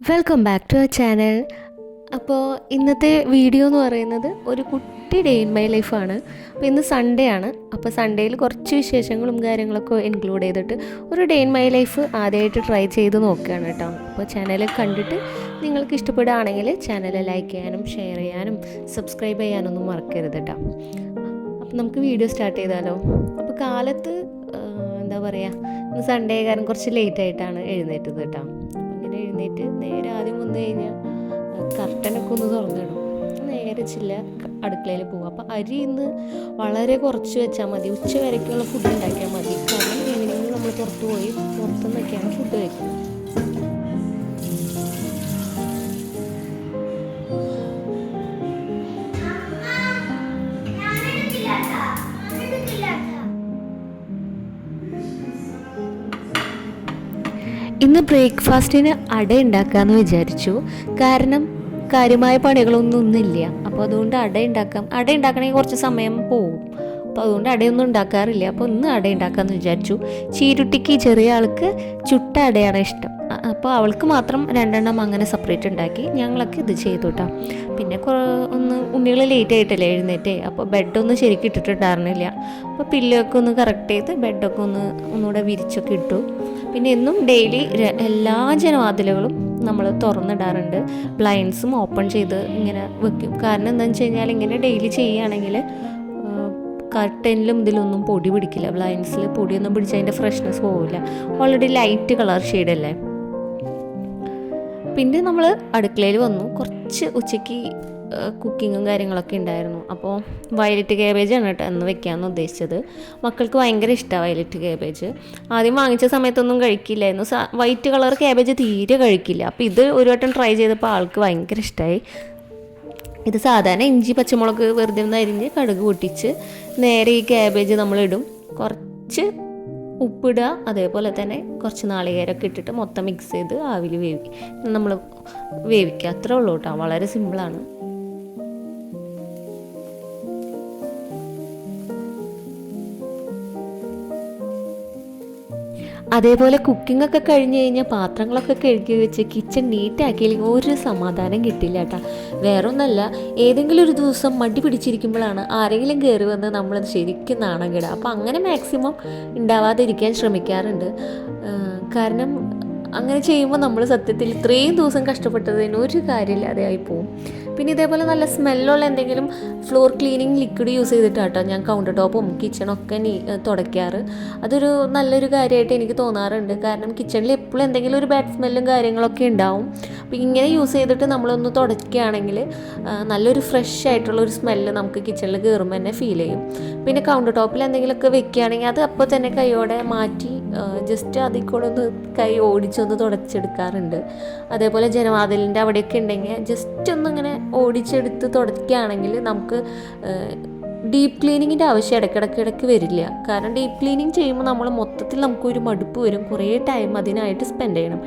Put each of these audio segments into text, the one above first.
Welcome back to our channel അപ്പോൾ ഇന്നത്തെ video എന്ന് പറയുന്നത് ഒരു കുട്ടി ഡേ ഇൻ മൈ ലൈഫാണ് അപ്പോൾ ഇന്ന് സൺഡേ ആണ്. അപ്പോൾ സൺഡേയിൽ കുറച്ച് വിശേഷങ്ങളും കാര്യങ്ങളൊക്കെ ഇൻക്ലൂഡ് ചെയ്തിട്ട് ഒരു ഡേ ഇൻ മൈ ലൈഫ് ആദ്യമായിട്ട് ട്രൈ ചെയ്ത് നോക്കുകയാണ് കേട്ടോ. അപ്പോൾ ചാനൽ കണ്ടിട്ട് നിങ്ങൾക്ക് ഇഷ്ടപ്പെടുകയാണെങ്കിൽ ചാനൽ ലൈക്ക് ചെയ്യാനും ഷെയർ ചെയ്യാനും സബ്സ്ക്രൈബ് ചെയ്യാനൊന്നും മറക്കരുത് കേട്ടോ. അപ്പോൾ നമുക്ക് വീഡിയോ സ്റ്റാർട്ട് ചെയ്താലോ. അപ്പോൾ കാലത്ത് എന്താ പറയുക ഇന്ന് സൺഡേ കാരണം കുറച്ച് ലേറ്റ് ആയിട്ടാണ് എഴുന്നേറ്റത് കേട്ടോ. എഴുന്നേറ്റ് നേരെ ആദ്യം വന്നു കഴിഞ്ഞാൽ കർട്ടനൊക്കെ ഒന്ന് തുറന്നിടും. നേരെ ചില്ല അടുക്കളയിൽ പോകും. അപ്പോൾ അരി ഇന്ന് വളരെ കുറച്ച് വെച്ചാൽ മതി. ഉച്ച വരയ്ക്കുള്ള ഫുഡ് ഉണ്ടാക്കിയാൽ മതി. കാരണം ഈവനിങ് നമ്മൾ പുറത്ത് പോയി പുറത്തുനിന്നൊക്കെയാണ് ഫുഡ് കഴിക്കുന്നത്. ഇന്ന് ബ്രേക്ക്ഫാസ്റ്റിന് അട ഉണ്ടാക്കാമെന്ന് വിചാരിച്ചു. കാരണം കാര്യമായ പണികളൊന്നും ഒന്നുമില്ല അപ്പോൾ അതുകൊണ്ട് അട ഉണ്ടാക്കാം. അട ഉണ്ടാക്കണമെങ്കിൽ കുറച്ച് സമയം പോവും. അപ്പോൾ അതുകൊണ്ട് അടയൊന്നും ഉണ്ടാക്കാറില്ല. അപ്പോൾ ഇന്ന് അട ഉണ്ടാക്കാമെന്ന് വിചാരിച്ചു. ചീരുട്ടിക്ക് ചെറിയ ആൾക്ക് ചുട്ട അടയാണ് ഇഷ്ടം. അപ്പോൾ അവൾക്ക് മാത്രം രണ്ടെണ്ണം അങ്ങനെ സെപ്പറേറ്റ് ഉണ്ടാക്കി ഞങ്ങളൊക്കെ ഇത് ചെയ്തു കേട്ടോ പിന്നെ കുറേ ഒന്ന് ഉണ്ണികൾ ലേറ്റ് ആയിട്ടല്ലേ എഴുന്നേറ്റേ. അപ്പോൾ ബെഡൊന്നും ശരിക്കും ഇട്ടിട്ടുണ്ടായിരുന്നില്ല. അപ്പോൾ പില്ലൊക്കെ ഒന്ന് കറക്റ്റ് ചെയ്ത് ബെഡൊക്കെ ഒന്ന് ഒന്നുകൂടെ വിരിച്ചൊക്കെ ഇട്ടു. പിന്നെ എന്നും ഡെയിലി എല്ലാ ജനവാതിലുകളും നമ്മൾ തുറന്നിടാറുണ്ട്. ബ്ലൈൻസും ഓപ്പൺ ചെയ്ത് ഇങ്ങനെ വെക്കും. കാരണം എന്താണെന്ന് വെച്ച് കഴിഞ്ഞാൽ ഇങ്ങനെ ഡെയിലി ചെയ്യുകയാണെങ്കിൽ കർട്ടനിലും ഇതിലൊന്നും പൊടി പിടിക്കില്ല. ബ്ലൈൻഡ്സിൽ പൊടിയൊന്നും പിടിച്ച് അതിന്റെ ഫ്രഷ്നെസ് പോവില്ല. ഓൾറെഡി ലൈറ്റ് കളർ ഷെയ്ഡല്ലേ പിന്നെ നമ്മൾ അടുക്കളയിൽ വന്നു. കുറച്ച് ഉച്ചയ്ക്ക് കുക്കിങ്ങും കാര്യങ്ങളൊക്കെ ഉണ്ടായിരുന്നു. അപ്പോൾ വയലറ്റ് കാബേജ് ആണ് കേട്ടോ എന്ന് വെക്കാമെന്ന് ഉദ്ദേശിച്ചത്. മക്കൾക്ക് ഭയങ്കര ഇഷ്ടമാണ് വയലറ്റ് കാബേജ് ആദ്യം വാങ്ങിച്ച സമയത്തൊന്നും കഴിക്കില്ലായിരുന്നു. വൈറ്റ് കളർ കാബേജ് തീരെ കഴിക്കില്ല. അപ്പോൾ ഇത് ഒരു വട്ടം ട്രൈ ചെയ്തപ്പോൾ ആൾക്ക് ഭയങ്കര ഇഷ്ടമായി ഇത് സാധാരണ ഇഞ്ചി പച്ചമുളക് വെറുതെ ഒന്ന് അരിഞ്ഞ് കടുക് പൊട്ടിച്ച് നേരെ ഈ ക്യാബേജ് നമ്മളിടും. കുറച്ച് ഉപ്പിടുക അതേപോലെ തന്നെ കുറച്ച് നാളികേരമൊക്കെ ഇട്ടിട്ട് മൊത്തം മിക്സ് ചെയ്ത് ആവിൽ വേവി നമ്മൾ വേവിക്കുക. അത്രേ ഉള്ളൂ കേട്ടോ. വളരെ സിമ്പിളാണ് അതേപോലെ കുക്കിംഗ് ഒക്കെ കഴിഞ്ഞ് കഴിഞ്ഞാൽ പാത്രങ്ങളൊക്കെ കഴുകി വെച്ച് കിച്ചൺ നീറ്റാക്കിയില്ലെങ്കിൽ ഒരു സമാധാനം കിട്ടില്ല കേട്ടോ. വേറെ ഒന്നല്ല ഏതെങ്കിലും ഒരു ദിവസം മടി പിടിച്ചിരിക്കുമ്പോഴാണ് ആരെങ്കിലും കയറി വന്ന് നമ്മൾ ശരിക്കും നാണം അപ്പോൾ അങ്ങനെ മാക്സിമം ഉണ്ടാവാതിരിക്കാൻ ശ്രമിക്കാറുണ്ട്. കാരണം അങ്ങനെ ചെയ്യുമ്പോൾ നമ്മൾ സത്യത്തിൽ ഇത്രയും ദിവസം കഷ്ടപ്പെട്ടതിന് ഒരു കാര്യമില്ലാതെ ആയി പിന്നെ ഇതേപോലെ നല്ല സ്മെല്ലുള്ള എന്തെങ്കിലും ഫ്ലോർ ക്ലീനിങ് ലിക്വിഡ് യൂസ് ചെയ്തിട്ടാട്ടോ ഞാൻ കൗണ്ടർ ടോപ്പും കിച്ചണൊക്കെ നീ തുടയ്ക്കാറ്. അതൊരു നല്ലൊരു കാര്യമായിട്ട് എനിക്ക് തോന്നാറുണ്ട്. കാരണം കിച്ചണിൽ എപ്പോഴും എന്തെങ്കിലും ഒരു ബാഡ് സ്മെല്ലും കാര്യങ്ങളൊക്കെ ഉണ്ടാവും അപ്പോൾ ഇങ്ങനെ യൂസ് ചെയ്തിട്ട് നമ്മളൊന്ന് തുടയ്ക്കുകയാണെങ്കിൽ നല്ലൊരു ഫ്രഷ് ആയിട്ടുള്ള ഒരു സ്മെല്ല് നമുക്ക് കിച്ചണിൽ കയറുമ്പോൾ തന്നെ ഫീൽ ചെയ്യും. പിന്നെ കൗണ്ടർ ടോപ്പിൽ എന്തെങ്കിലുമൊക്കെ വെക്കുകയാണെങ്കിൽ അത് അപ്പോൾ തന്നെ കൈയോടെ മാറ്റി ജസ്റ്റ് അതിൽ കൂടെ ഒന്ന് കൈ ഓടിച്ചൊന്ന് തുടച്ചെടുക്കാറുണ്ട്. അതേപോലെ ജനവാതിലിന്റെ അവിടെയൊക്കെ ഉണ്ടെങ്കിൽ ജസ്റ്റ് ഒന്നിങ്ങനെ ഓടിച്ചെടുത്ത് തുടക്കുകയാണെങ്കിൽ നമുക്ക് ഡീപ്പ് ക്ലീനിങ്ങിന്റെ ആവശ്യം ഇടയ്ക്കിടയ്ക്ക് ഇടയ്ക്ക് വരില്ല. കാരണം ഡീപ്പ് ക്ലീനിങ് ചെയ്യുമ്പോൾ നമ്മൾ മൊത്തത്തിൽ നമുക്കൊരു മടുപ്പ് വരും. കുറേ ടൈം അതിനായിട്ട് സ്പെൻഡ് ചെയ്യണം.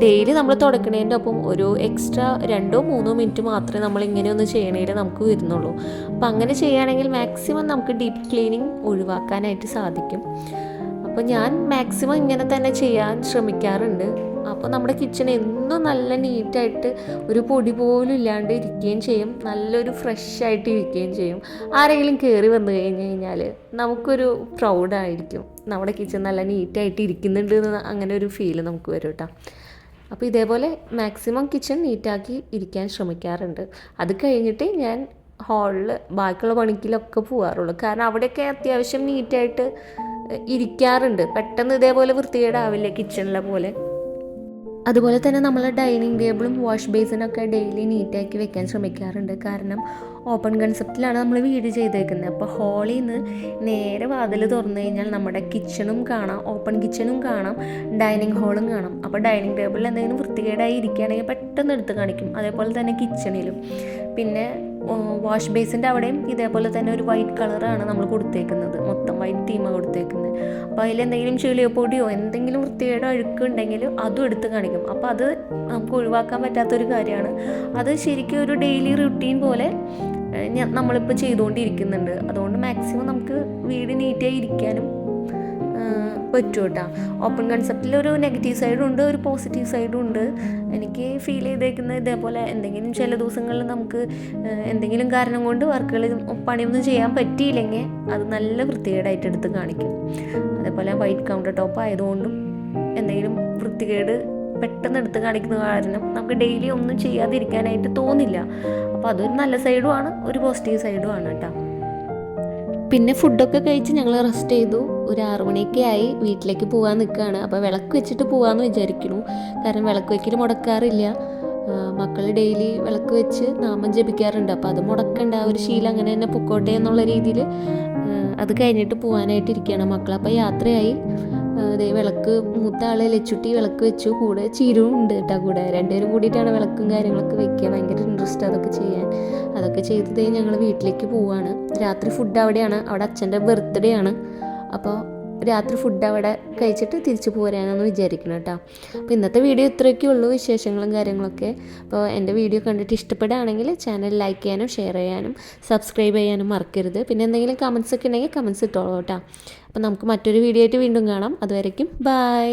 ഡെയിലി നമ്മൾ തുടക്കണേന്റെ ഒപ്പം ഒരു എക്സ്ട്രാ രണ്ടോ മൂന്നോ മിനിറ്റ് മാത്രമേ നമ്മൾ ഇങ്ങനെ ഒന്ന് നമുക്ക് വരുന്നുള്ളൂ. അപ്പം അങ്ങനെ ചെയ്യുകയാണെങ്കിൽ മാക്സിമം നമുക്ക് ഡീപ്പ് ക്ലീനിങ് ഒഴിവാക്കാനായിട്ട് സാധിക്കും. അപ്പോൾ ഞാൻ മാക്സിമം ഇങ്ങനെ തന്നെ ചെയ്യാൻ ശ്രമിക്കാറുണ്ട്. അപ്പോൾ നമ്മുടെ കിച്ചൺ എന്നും നല്ല നീറ്റായിട്ട് ഒരു പൊടി പോലും ഇല്ലാണ്ട് ഇരിക്കുകയും ചെയ്യും. നല്ലൊരു ഫ്രഷ് ആയിട്ട് ഇരിക്കുകയും ചെയ്യും. ആരെങ്കിലും കയറി വന്നു കഴിഞ്ഞ് കഴിഞ്ഞാൽ നമുക്കൊരു പ്രൗഡായിരിക്കും നമ്മുടെ കിച്ചൺ നല്ല നീറ്റായിട്ട് ഇരിക്കുന്നുണ്ട് എന്ന് അങ്ങനെ ഒരു ഫീൽ നമുക്ക് വരും കേട്ടോ അപ്പോൾ ഇതേപോലെ മാക്സിമം കിച്ചൺ നീറ്റാക്കി ഇരിക്കാൻ ശ്രമിക്കാറുണ്ട്. അത് കഴിഞ്ഞിട്ട് ഞാൻ ഹാളിൽ ബാക്കിയുള്ള പണിക്കിലൊക്കെ പോകാറുള്ളൂ കാരണം അവിടെയൊക്കെ അത്യാവശ്യം നീറ്റായിട്ട് ഇരിക്കാറുണ്ട്. പെട്ടെന്ന് ഇതേപോലെ വൃത്തികേടാവില്ല കിച്ചണിലെ പോലെ? അതുപോലെ തന്നെ നമ്മൾ ഡൈനിങ് ടേബിളും വാഷ് ബേസിനൊക്കെ ഡെയിലി നീറ്റാക്കി വെക്കാൻ ശ്രമിക്കാറുണ്ട്. കാരണം ഓപ്പൺ കൺസെപ്റ്റിലാണ് നമ്മൾ വീട് ചെയ്തേക്കുന്നത്. അപ്പോൾ ഹോളിൽ നിന്ന് നേരെ വാതിൽ തുറന്നു കഴിഞ്ഞാൽ നമ്മുടെ കിച്ചണും കാണാം ഓപ്പൺ കിച്ചണും കാണാം ഡൈനിങ് ഹോളും കാണാം. അപ്പോൾ ഡൈനിങ് ടേബിളിൽ എന്തെങ്കിലും വൃത്തികേടായി ഇരിക്കുകയാണെങ്കിൽ പെട്ടെന്ന് എടുത്ത് കാണിക്കും. അതേപോലെ തന്നെ കിച്ചണിലും പിന്നെ വാഷ് ബേസിന്റെ അവിടെയും ഇതേപോലെ തന്നെ ഒരു വൈറ്റ് കളറാണ് നമ്മൾ കൊടുത്തേക്കുന്നത്. മൊത്തം വൈറ്റ് തീമ കൊടുത്തേക്കുന്നത്. അപ്പോൾ അതിൽ എന്തെങ്കിലും ചെളിയോ പൊടിയോ എന്തെങ്കിലും വൃത്തികേടോ അഴുക്കുണ്ടെങ്കിൽ അതും എടുത്ത് കാണിക്കും. അപ്പോൾ അത് നമുക്ക് ഒഴിവാക്കാൻ പറ്റാത്തൊരു കാര്യമാണ്. അത് ശരിക്കും ഒരു ഡെയിലി റുട്ടീൻ പോലെ നമ്മളിപ്പോൾ ചെയ്തുകൊണ്ടിരിക്കുന്നുണ്ട്. അതുകൊണ്ട് മാക്സിമം നമുക്ക് വീട് നീറ്റായി ഇരിക്കാനും പറ്റും കേട്ടോ ഓപ്പൺ കൺസെപ്റ്റിൽ ഒരു നെഗറ്റീവ് സൈഡും ഉണ്ട് ഒരു പോസിറ്റീവ് സൈഡും ഉണ്ട്. എനിക്ക് ഫീൽ ചെയ്തേക്കുന്നത് ഇതേപോലെ എന്തെങ്കിലും ചില ദിവസങ്ങളിൽ നമുക്ക് എന്തെങ്കിലും കാരണം കൊണ്ട് വർക്കുകൾ പണിയൊന്നും ചെയ്യാൻ പറ്റിയില്ലെങ്കിൽ അത് നല്ല വൃത്തികേടായിട്ട് എടുത്ത് കാണിക്കും. അതേപോലെ വൈറ്റ് കൗണ്ടർ ടോപ്പ് ആയതുകൊണ്ടും എന്തെങ്കിലും വൃത്തികേട് പെട്ടെന്ന് എടുത്ത് കാണിക്കുന്ന കാരണം നമുക്ക് ഡെയിലി ഒന്നും ചെയ്യാതിരിക്കാനായിട്ട് തോന്നില്ല. അപ്പോൾ അതൊരു നല്ല സൈഡുമാണ് ഒരു പോസിറ്റീവ് സൈഡുമാണ് കേട്ടോ. പിന്നെ ഫുഡൊക്കെ കഴിച്ച് ഞങ്ങൾ റെസ്റ്റ് ചെയ്തു. ഒരു ആറു മണിയൊക്കെ ആയി വീട്ടിലേക്ക് പോകാൻ നിൽക്കുകയാണ് അപ്പോൾ വിളക്ക് വെച്ചിട്ട് പോകാമെന്ന് വിചാരിക്കുന്നു. കാരണം വിളക്ക് വെക്കൽ മുടക്കാറില്ല. മക്കൾ ഡെയിലി വിളക്ക് വെച്ച് നാമം ജപിക്കാറുണ്ട്. അപ്പോൾ അത് മുടക്കണ്ട. ഒരു ശീലം അങ്ങനെ തന്നെ പൊക്കോട്ടെ എന്നുള്ള രീതിയിൽ അത് കഴിഞ്ഞിട്ട് പോകാനായിട്ടിരിക്കുകയാണ് മക്കൾ അപ്പോൾ യാത്രയായി. വിളക്ക് മൂത്ത ആളെ ലച്ചുട്ടി വിളക്ക് വെച്ചു. കൂടെ ചിരുവും ഉണ്ട് കേട്ടോ കൂടെ. രണ്ടുപേരും കൂടിയിട്ടാണ് വിളക്കും കാര്യങ്ങളൊക്കെ വെക്കുക. ഭയങ്കര ഇൻട്രസ്റ്റ് അതൊക്കെ ചെയ്യാൻ. അതൊക്കെ ചെയ്തതേ ഞങ്ങൾ വീട്ടിലേക്ക് പോവാണ്. രാത്രി ഫുഡ് അവിടെയാണ്. അവിടെ അച്ഛന്റെ ബർത്ത്ഡേ ആണ്. അപ്പോൾ രാത്രി ഫുഡ് അവിടെ കഴിച്ചിട്ട് തിരിച്ചു പോരാനാണെന്ന് വിചാരിക്കണം കേട്ടോ. അപ്പോൾ ഇന്നത്തെ വീഡിയോ ഇത്രയൊക്കെ ഉള്ളൂ വിശേഷങ്ങളും കാര്യങ്ങളൊക്കെ. അപ്പോൾ എന്റെ വീഡിയോ കണ്ടിട്ട് ഇഷ്ടപ്പെടുകയാണെങ്കിൽ ചാനൽ ലൈക്ക് ചെയ്യാനും ഷെയർ ചെയ്യാനും സബ്സ്ക്രൈബ് ചെയ്യാനും മറക്കരുത്. പിന്നെ എന്തെങ്കിലും കമൻസ് ഒക്കെ ഉണ്ടെങ്കിൽ കമൻസ് ഇട്ടോളൂ കേട്ടോ. അപ്പോൾ നമുക്ക് മറ്റൊരു വീഡിയോ ആയിട്ട് വീണ്ടും കാണാം. അതുവരയ്ക്കും ബൈ